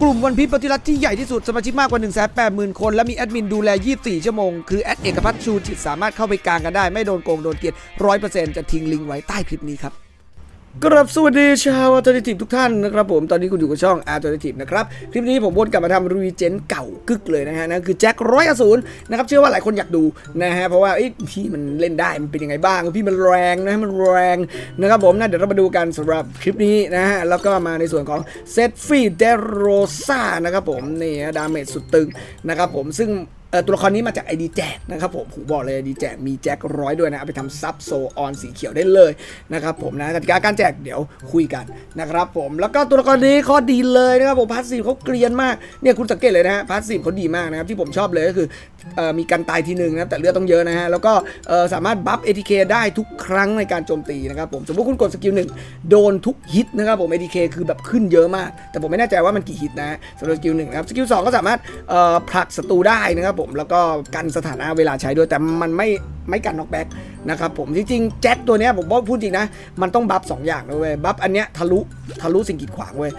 กลุ่มวันพีปฏิรัติที่ใหญ่ที่สุดสมาชิกมากกว่า 1 8 0 0 0 0 คน และมีแอดมินดูแล 24 ชั่วโมง คือแอดเอกพัฒน์ชูจิตสามารถเข้าไปกลางกันได้ ไม่โดนโกงโดนเกลียด100%จะทิ้งลิงก์ไว้ใต้คลิปนี้ครับ กราบสวัสดีชาวอัลเทอร์เนทีฟทุกท่านนะครับผมตอนนี้คุณอยู่กับช่องอัลเทอร์เนทีฟนะครับคลิปนี้ผมวนกลับมาทำรีเจนเก่ากึกเลยนะฮะนั่นคือแจ็คร้อยอสูรนะครับเชื่อว่าหลายคนอยากดูนะฮะเพราะว่าเอ้พี่มันเล่นได้มันเป็นยังไงบ้างพี่มันแรงนะมันแรงนะครับผมนะเดี๋ยวเรามาดูกันสำหรับคลิปนี้นะฮะแล้วก็มาในส่วนของเซตฟรีเดโรซ่านะครับผมนี่ดาเมจสุดตึงนะครับผมซึ่ง ตัวละครนี้มาจากไอดีแจกนะครับผมผมบอกเลยไอดีแจกมีแจกร้อยด้วยนะเอาไปทำซับโซออนสีเขียวได้เลยนะครับผมนะกติกาการแจกเดี๋ยวคุยกันนะครับผมแล้วก็ตัวละครนี้ข้อดีเลยนะครับผมพาสซีฟเขาเกรียนมากเนี่ยคุณสังเกตเลยนะฮะพาสซีฟเขาดีมากนะครับที่ผมชอบเลยก็คือมีการตายทีหนึ่งนะแต่เลือดต้องเยอะนะฮะแล้วก็สามารถบัฟ ATK ได้ทุกครั้งในการโจมตีนะครับผมสมมติคุณกดสกิลหนึ่งโดนทุกฮิตนะครับผม ATK คือแบบขึ้นเยอะมาก แต่ผมไม่แน่ใจว่ามันกี่ฮิตนะสำหรับสกิลหนึ่งนะครับสกิลสองก็สามารถผลักศัตรูได้นะครับผมแล้วก็กันสถานะเวลาใช้ด้วยแต่มันไม่ไม่กันน็อกแบ็กนะครับผมจริงๆแจ็คตัวเนี้ยผมพูดจริงนะ มันต้องบัฟสองอย่างเลยเว้ยบัฟอันเนี้ยทะลุทะลุสิ่งกีดขวางเว้ย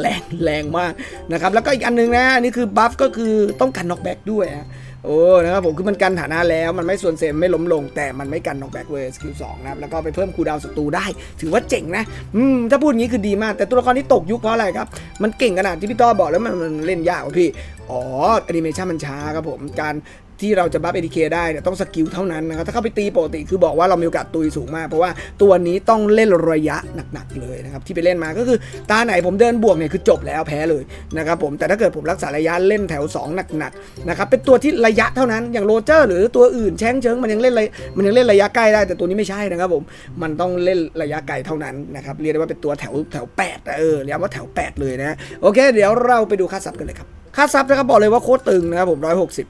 แรงแรงมากนะครับแล้วก็อีกอันหนึงนะนี่คือบัฟก็คือต้องกันน็อกแบ็กด้วยฮะ โอ้นะครับผมคือมันกันฐานะแล้วมันไม่ส่วนเซมไม่ล้มลง แต่มันไม่กันนอกแบ็กเวสกิลสองนะครับแล้วก็ไปเพิ่มคูดาวศัตรูได้ ถือว่าเจ๋งนะอืมถ้าพูดอย่างนี้คือดีมาก แต่ตัวละครที่ตกยุคเพราะอะไรครับ มันเก่งขนาดที่พี่ต้อบอกแล้วมันมันเล่นยากพี่อ๋อแอนิเมชันมันช้าครับผมการที่เราจะบัฟเอทีเคได้เนี่ยต้องสกิลเท่านั้นนะครับ ถ้าเข้าไปตีปกติคือบอกว่าเรามีโอกาสตุยสูงมาก เพราะว่าตัวนี้ต้องเล่นระยะหนักๆเลยนะครับที่ไปเล่นมาก็คือตาไหนผมเดินบวกเนี่ยคือจบแล้วแพ้เลยนะครับผมแต่ถ้าเกิดผมรักษาระยะเล่นแถว 2 หนักๆนะครับเป็นตัวที่ระยะเท่านั้นอย่างโรเจอร์ หรือตัวอื่นแช้งเชิงมันยังเล่นระมันยังเล่นระยะใกล้ได้ แต่ตัวนี้ไม่ใช่นะครับผมมันต้องเล่นระยะไกลเท่านั้นนะครับเรียกได้ว่าเป็นตัวแถวแถว8เออเรียกว่าแถว 8 เลยนะโอเค เดี๋ยวเราไปดูค่าซับกันเลยครับ ค่าซับนะครับบอกเลยว่าโคตรตึงนะครับผม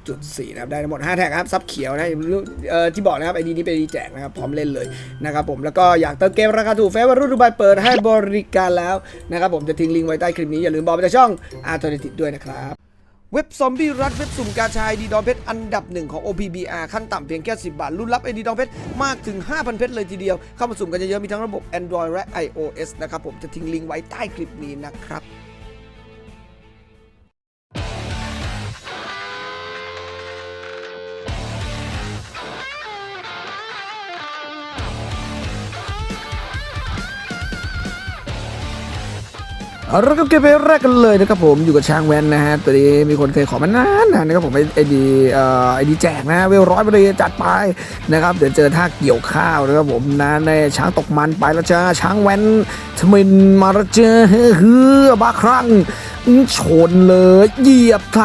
160.4 นะครับได้ทั้งหมด 5 แท็กครับ ซับเขียวนะเอ่อที่บอกนะครับไอดีนี้เป็นอดีแจกนะครับ พร้อมเล่นเลยนะครับผมแล้วก็อยากเติมเกมราคาถูกเฟซบุ๊กรุ่นดูไบเปิดให้บริการแล้วนะครับผมจะทิ้งลิงก์ไว้ใต้คลิปนี้ อย่าลืมบอกไปจากช่องอาร์ตอร์ติด้วยนะครับเว็บซอมบี้รัดเว็บสุ่มกาชายดีดองเพชรอันดับหนึ่งของ OPBR ขั้นต่ำเพียงแค่ 10 บาทรุ่นรับไอดีดองเพชรมากถึง 5,000 เพชรเลยทีเดียว เข้ามาสุ่มกันเยอะๆมีทั้งระบบ Android และ iOS นะครับผมจะทิ้งลิงก์ไว้ใต้คลิปนี้นะครับ เอาละครับเกมแรกกันเลยนะครับผมอยู่กับช้างแวนนะฮะตัวนี้มีคนเคยขอมานานนะนะครับผมไอดีไอดีแจกนะเวลร้อยไปเลยจัดไปนะครับเดี๋ยวเจอท่าเกี่ยวข้าวนะครับผมนะในช้างตกมันไปแล้วจ้าช้างแวนทมินมาแล้วเจอเฮือบ้าครั้งชนเลยเหยียบท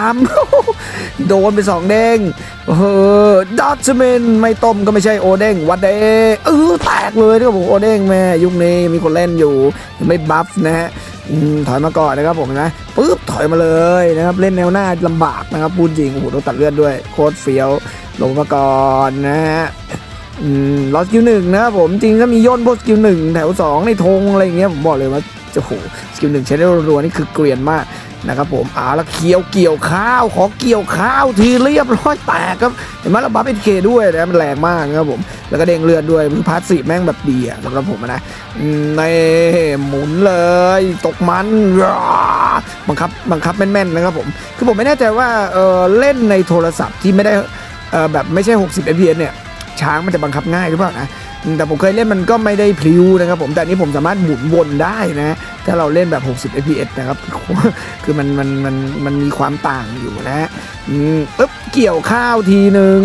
ำโดนไปสองเด้งเออดัชเมนไม่ต้มก็ไม่ใช่โอเด้งวัดเดเออแตกเลยนะครับผมโอเด้งแม่ยุคนี้มีคนเล่นอยู่ไม่บัฟนะฮะ ถอยมาก่อนนะครับผมนะปุ๊บถอยมาเลยนะครับเล่นแนวหน้าลำบากนะครับพูดจริงโอ้โหต้องตัดเลือดด้วยโคตรเฟี้ยวลงมาก่อนนะฮะลอสกิลหนึ่งนะครับผมจริงถ้ามีย่นพวกสกิลหนึ่งแถวสองในธงอะไรอย่างเงี้ยผมบอกเลยว่าจะโหสกิลหนึ่งใช้ได้รัวๆนี่คือเกลียนมาก นะครับผมอ่าแล้วเคี้ยวเกี่ยวข้าวขอเกี่ยวข้าวทีเรียบร้อยแตกครับเห็นไหมเราบัฟเอ็นเคด้วยนะมันแรงมากนะครับผมแล้วก็เด้งเลือดด้วยมือพาสซีฟแม่งแบบดีอะสำหรับผมนะในหมุนเลยตกมันบังคับบังคับแม่นๆนะครับผมคือผมไม่แน่ใจว่าเออเล่นในโทรศัพท์ที่ไม่ได้เออแบบไม่ใช่ 60 fps เนี่ยช้างมันจะบังคับง่ายหรือเปล่านะ แต่ผมเคยเล่นมันก็ไม่ได้พลิ้วนะครับผมแต่อันนี้ผมสามารถหมุนวนได้นะถ้าเราเล่นแบบ 60 fps นะครับคือมันมันมันมันมีความต่างอยู่นะอืมปึ๊บเกี่ยวข้าวทีหนึ่ง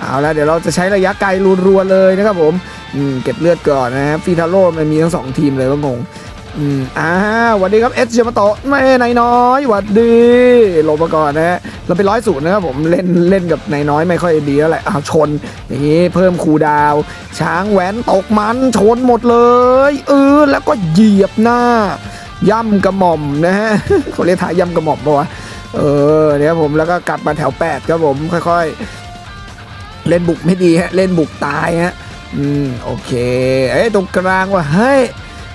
เอาละเดี๋ยวเราจะใช้ระยะไกลรัวๆเลยนะครับผมมเก็บเลือดก่อนนะฟีทาโร่มันมีทั้งสองทีมเลยว่างง อืมอ่าหวัสดีครับเอสเชมาโตะแม่นายน้อยหวัดดีลงมาก่อนนะฮะเราไปร้อยศูนย์นะครับผมเล่นเล่นกับนายน้อยไม่ค่อยดีแล้วแหละอ้าวชนอย่างนี้เพิ่มคูดาว ช้างแหวนตกมันชนหมดเลยเออแล้วก็เหยียบหน้า ย่ำกระหม่อมนะฮะเขาเรียกทาย่ำกระหม่อมปะวะเออเนี่ยผมแล้วก็กลับมาแถวแปดครับผมค่อยๆ เล่นบุกไม่ดีฮะเล่นบุกตายฮะอืมโอเคเอ้ยตรงกลางว่าเฮ้ย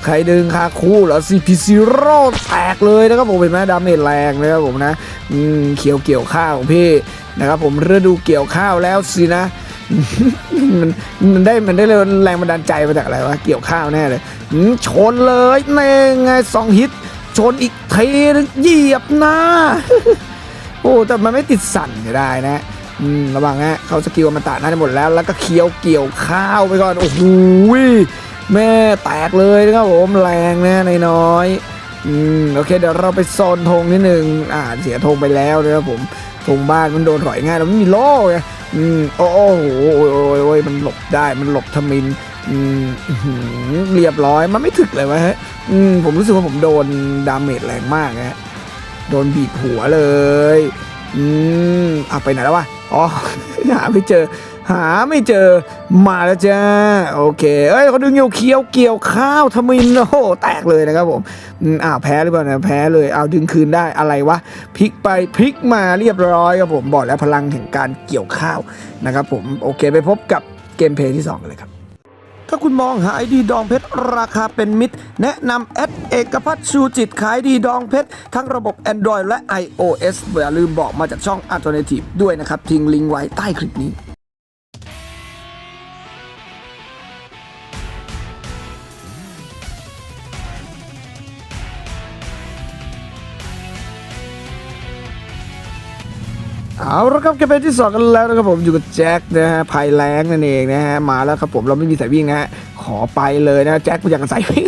ใครดึงคาคู่เหรอ CP0 แตกเลยนะครับผมเห็นไหมดาเมจแรงนะครับผมนะอืมเขียวเกี่ยวข้าวของพี่นะครับผมฤดูเกี่ยวข้าวแล้วสินะมันมันได้มันได้แรงบันดาลใจมาจากอะไรวะเกี่ยวข้าวแน่เลยชนเลยแน่ไงสองฮิตชนอีกเทนึงเหยียบหน้าโอ้แต่มันไม่ติดสั่นก็ได้นะระวังนะเขาสกิลอมตะน่าจะหมดแล้ว แล้วก็เคี้ยวเกี่ยวข้าวไปก่อน โอ้โห แม่แตกเลยนะครับผมแรงนะในน้อยๆอืมโอเคเดี๋ยวเราไปโซนธงนิดนึงอ่าเสียธงไปแล้วนะครับผมธงบ้านมันโดนถอยง่ายเราไม่มีโล่ไงอืมโอ้โหโอ้ยโอ้ยมันหลบได้มันหลบทมินอืมเรียบร้อยมันไม่ถึกเลยวะฮะอืมผมรู้สึกว่าผมโดนดาเมจแรงมากนะฮะโดนบีบหัวเลย อืมอะไปไหนแล้ววะอ๋อหาไม่เจอ หาไม่เจอมาแล้วจ้าโอเคเอ้ยเขาดึงเกี่ยวเคี้ยวเกี่ยวข้าวทมินโอ้โหแตกเลยนะครับผมอ้าวแพ้หรือเปล่านะแพ้เลยเอาดึงคืนได้อะไรวะพลิกไปพลิกมาเรียบร้อยครับผมบอกแล้วพลังแห่งการเกี่ยวข้าวนะครับผมโอเคไปพบกับเกมเพลย์ที่สองกันเลยครับถ้าคุณมองหาไอดีดองเพชรราคาเป็นมิตร แนะนำแอดเอกพัฒชูจิตขายดีดองเพชร ทั้งระบบ Android และ iOS อย่าลืมบอกมาจากช่อง Alternative ด้วยนะครับ ทิ้งลิงก์ไว้ใต้คลิปนี้ เอาละครับเกมเพลย์ที่สองกันแล้วนะครับผมอยู่กับแจ็คนะฮะภัยแรงนั่นเองนะฮะมาแล้วครับผมเราไม่มีสายวิ่งนะฮะขอไปเลยนะแจ็คกูอยากจะใส่วิ่ง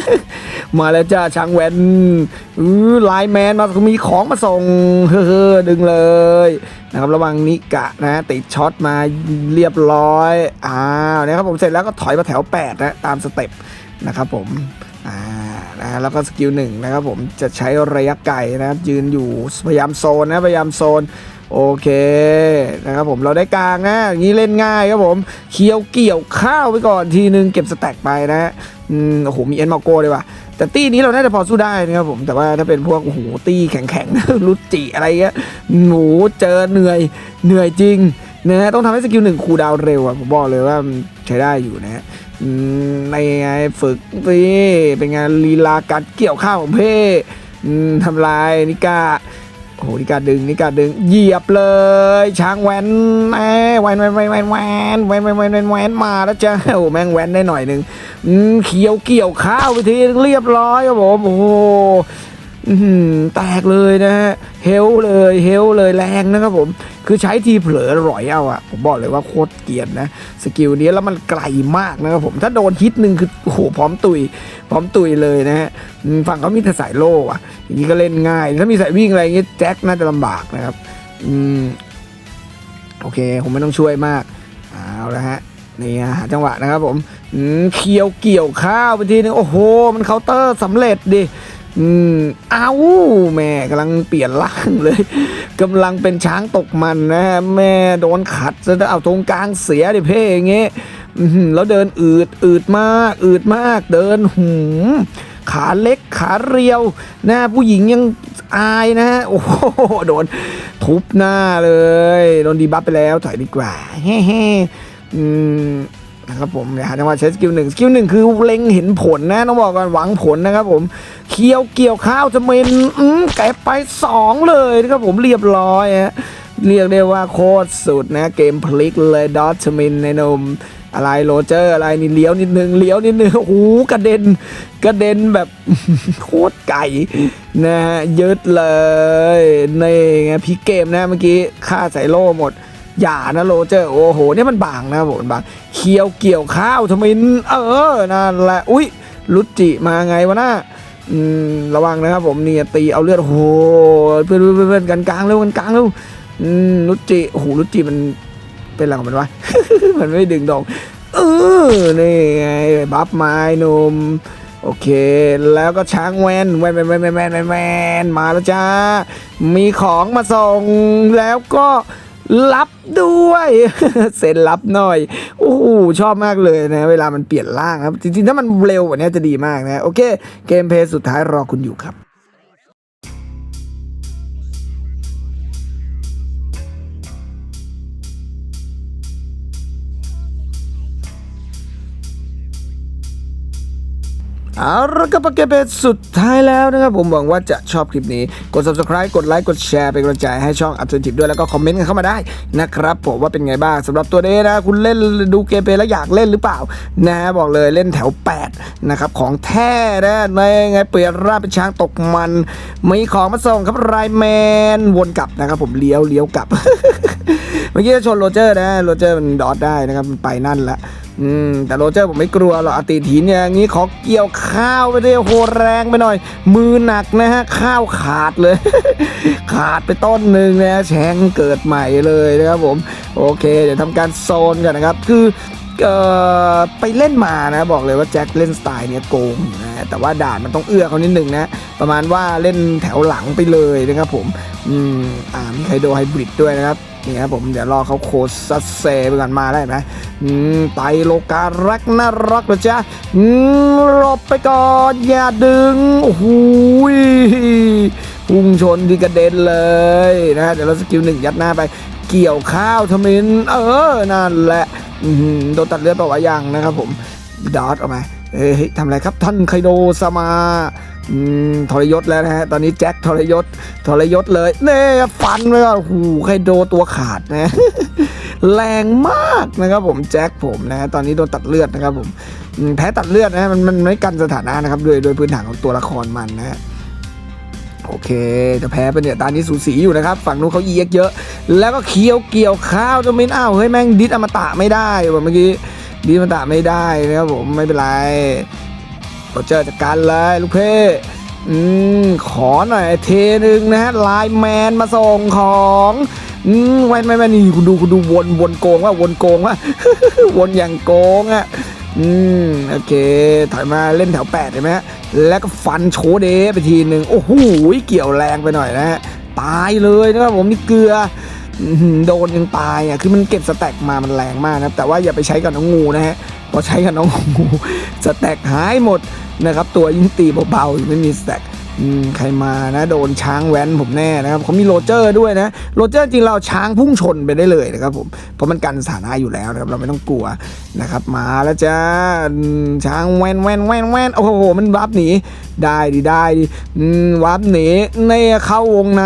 มาแล้วจ้าช้างแวนอือไลน์แมนมามีของมาส่งเฮ้อดึงเลยนะครับระวังนิกะนะติดช็อตมาเรียบร้อยอ้าวนะครับผมเสร็จแล้วก็ถอยมาแถว8นะตามสเต็ปนะครับผมอ่านะแล้วก็สกิลหนึ่งนะครับผมจะใช้ระยะไกลนะครับยืนอยู่พยายามโซนนะพยายามโซน โอเคนะครับผมเราได้กลางนะอย่างนี้เล่นง่ายครับผมเคี้ยวเกี่ยวข้าวไปก่อนทีนึงเก็บสแต็กไปนะอืมโอ้โหมีเอ็นมาโก้เลยว่ะแต่ตี้นี้เราน่าจะพอสู้ได้นะครับผมแต่ว่าถ้าเป็นพวกโอ้โหตี้แข็งๆรุจิอะไรเงี้ยหนูเจอเหนื่อยเหนื่อยจริงนะฮะต้องทำให้สกิลหนึ่งคูดาวเร็วอะผมบอกเลยว่าใช้ได้อยู่นะฮะอืมในไงฝึกนี่เป็นไงลีลาการเกี่ยวข้าวของเพ่ทำลายนิกา โอ้โหนี่การดึงนี่การดึงเหยียบเลย ช้างแวนแหวนแหวนแวนแวนแวนแวนแหวนแหวนมาแล้วจ้าโอ้แม่งแหวนได้หน่อยหนึ่งเขียวเกี่ยวข้าวไปทีเรียบร้อยครับผมโอ้ แตกเลยนะฮะเฮลเลยเฮลเลยแรงนะครับผม คือใช้ทีเผลอร่อยเอาอะผมบอกเลยว่าโคตรเกียนนะสกิลนี้แล้วมันไกลมากนะครับผม ถ้าโดนฮิตหนึ่งคือโหพร้อมตุย พร้อมตุยเลยนะฮะฝั่งเขามีแต่สายโล่อะอย่างนี้ก็เล่นง่าย ถ้ามีสายวิ่งอะไรอย่างเงี้ยแจ็คน่าจะลำบากนะครับอืมโอเค ผมไม่ต้องช่วยมากเอาละฮะนี่ฮะหาจังหวะนะครับผมอืมเคียวเกี่ยวข้าวไปทีนึงโอ้โห มันเคาน์เตอร์สำเร็จดิ อืมเอาแม่กำลังเปลี่ยนร่างเลยกำลังเป็นช้างตกมันนะฮะแม่โดนขัดซะเอาตรงกลางเสียดิเพ่อย่างเงี้ยแล้วเดินอืดอืดมากอืดมากเดินหืมขาเล็กขาเรียวนะผู้หญิงยังอายนะฮะโอ้โหโดนทุบหน้าเลย โดนดีบัฟไปแล้วถอยดีกว่าเฮ้ๆอืม นะครับผมเดี๋ยวหาจังหวะใช้สกิลหนึ่งสกิลหนึ่งคือเล็งเห็นผลนะต้องบอกก่อนหวังผลนะครับผมเคี้ยวเกี่ยวข้าวจะเมนอืมแกไปสองเลยนะครับผมเรียบร้อยฮะเรียกได้ว่าโคตรสุดนะเกมพลิกเลยดอทมินในนมอะไรโรเจอร์อะไรนี่เลี้ยวนิดนึงเลี้ยวนิดนึงโอ้โหกระเด็นกระเด็นแบบโคตรไก่นะฮะยึดเลยนี่ไงพลิเกมนะเมื่อกี้ฆ่าใส่โล่หมด อย่านะโรเจอร์โอ้โหเนี่ยมันบางนะผมบางเคี้ยวเกี่ยวข้าวทมินเออนั่นแหละอุ้ยลุจิมาไงวะนะาระวังนะครับผมเนี่ยตีเอาเลือดโหเพื่อนเพื่อนกันกลางเร็วกันกลางเร็วลุจิโหลุจิมันเป็นอะไรของมันวะมันไม่ดึงดองเออนี่ไงบัฟไม้นุ่มโอเค แล้วก็ช้างแวนแวนแวนแวนแวนแวนมาแล้วจ้ามีของมาส่งแล้วก็ รับด้วยเซ็นรับหน่อยโอ้โหชอบมากเลยนะ เวลามันเปลี่ยนร่างครับ จริงๆ ถ้ามันเร็วกว่านี้จะดีมากนะ โอเค เกมเพลย์สุดท้ายรอคุณอยู่ครับ เอาละก็ปเกเป็นสุดท้ายแล้วนะครับ ผมหวังว่าจะชอบคลิปนี้ กด subscribe กดไลค์กดแชร์เป็นกำลังใจให้ช่อง a b s o l u t e ด้วยแล้วก็คอมเมนต์กันเข้ามาได้นะครับผมว่าเป็นไงบ้างสำหรับตัวนี้นะ คุณเล่นดูเกมเพลย์แล้วอยากเล่นหรือเปล่า นะบอกเลยเล่นแถว 8 นะครับ ของแท้นะในไงเปลี่ยนร่างเป็นช้างตกมัน มีของมาส่งครับไรแมนวนกลับนะครับ ผมเลี้ยวเลี้ยวกลับเมื่อกี้จะชนโรเจอร์นะโรเจอร์มันดอทได้นะครับมันไปนั่นละ อืมแต่โรเจอร์ผมไม่กลัวหรอกอตีถีนอย่างนี้ขอเกี่ยวข้าวไปด้วยโหแรงไปหน่อย มือหนักนะฮะข้าวขาดเลย ขาดไปต้นหนึ่งนะแชงเกิดใหม่เลยนะครับผม โอเค เดี๋ยวทำการโซนกันนะครับ คือ ไปเล่นมานะบอกเลยว่าแจ็คเล่นสไตล์เนี้ยโกงนะแต่ว่าด่านมันต้องเอื้อเขานิดหนึ่งนะ ประมาณว่าเล่นแถวหลังไปเลยนะครับผมอืมอ่ามีไคโดไฮบริดด้วยนะครับนี่ครับผมเดี๋ยวรอเขาโคซัสเซไปก่อนมาได้ไหมอืมไตโลการักน่ารักนะจ๊ะอืมหลบไปก่อนอย่าดึงโอ้โหยพุ่งชนที่กระเด็นเลยนะเดี๋ยวเราสกิลหนึ่งยัดหน้าไป เกี่ยวข้าวทมินเออ นั่นแหละ โดนตัดเลือดเปล่าวะยังนะครับผมดอทออกมาเฮ้ยทำอะไรครับท่านไคโดสมาทรยศแล้วนะฮะ ตอนนี้แจ็คทรยศทรยศเลยเน่ฟันไปก่อนโอ้โหูไคโดตัวขาดนะ แรงมากนะครับผมแจ็คผมนะ ตอนนี้โดนตัดเลือดนะครับผมแพ้ตัดเลือดนะฮะมันมันไม่กันสถานะนะครับโดยโดยพื้นฐานของตัวละครมันนะฮะ โอเค จะแพ้ไปเนี่ยตอนนี้สูสีอยู่นะครับ ฝั่งนู้นเขาเอียกเยอะ แล้วก็เคี้ยวเกี่ยวข้าวจนมินอ้าวเฮ้ยแม่งดิสอมตะไม่ได้ว่ะเมื่อกี้ดิสอมตะไม่ได้นะครับผมไม่เป็นไรโรเจอจัดการเลยลูกเพ่อืมขอหน่อยเทนึงนะฮะไลน์แมนมาส่งของอืมแวนแมนแมนนี่คุณดูคุณดูวนวนโกงว่าวนโกงว่าวนอย่างโกงอะ อืมโอเคถอยมาเล่นแถวแปดเห็นไหมแล้วก็ฟันโชเดไปทีหนึ่งโอ้โหเกี่ยวแรงไปหน่อยนะฮะตายเลยนะครับผมนี่เกลือโดนยังตายอะคือมันเก็บสแต็กมามันแรงมากนะครับแต่ว่าอย่าไปใช้กับน้องงูนะฮะพอใช้กับน้องงูสแต็กหายหมดนะครับตัวยิ่งตีเบาๆไม่มีสแต็ก ใครมานะโดนช้างแว้นผมแน่นะครับเขามีโรเจอร์ด้วยนะโรเจอร์จริงเราช้างพุ่งชนไปได้เลยนะครับผมเพราะมันกันสถานะอยู่แล้วนะครับเราไม่ต้องกลัวนะครับ มาแล้วจ้าช้างแว้นแว้นแว้นแว้นโอ้โหมันวับหนีได้ดิได้ดิอืมวับหนีเนี่ยเข้าวงใน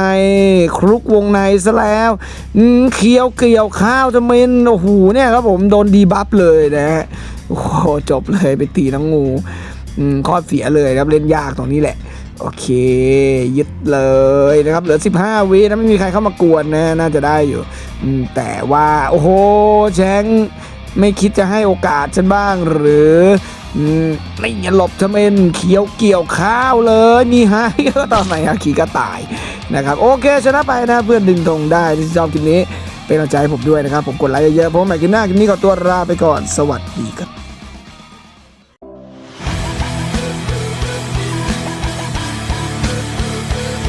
คลุกวงในซะแล้วเคี้ยวเกี่ยวข้าวจะเมนโอ้โหเนี่ยครับผมโดนดีบัฟเลยนะฮะโอ้โหจบเลยไปตีน้องงูข้อเสียเลยครับเล่นยากตรงนี้แหละ โอเค ยึดเลยนะครับ เหลือ 15 วินะไม่มีใครเข้ามากวนนะน่าจะได้อยู่แต่ว่า โอ้โหแชงไม่คิดจะให้โอกาสฉันบ้างหรือไม่อย่าหลบทำเป็นเขียวเกี่ยวข้าวเลยมีให้ก็ตอนไหนฮะขี่ก็ตายนะครับ โอเคชนะไปนะเพื่อนดึงธงได้ที่ชอบคลิปนี้ เป็นกำลังใจให้ผมด้วยนะครับ ผมกดไลค์เยอะๆเพราะว่าใหม่คลิปหน้าคลิปนี้ขอตัวลาไปก่อนสวัสดีครับ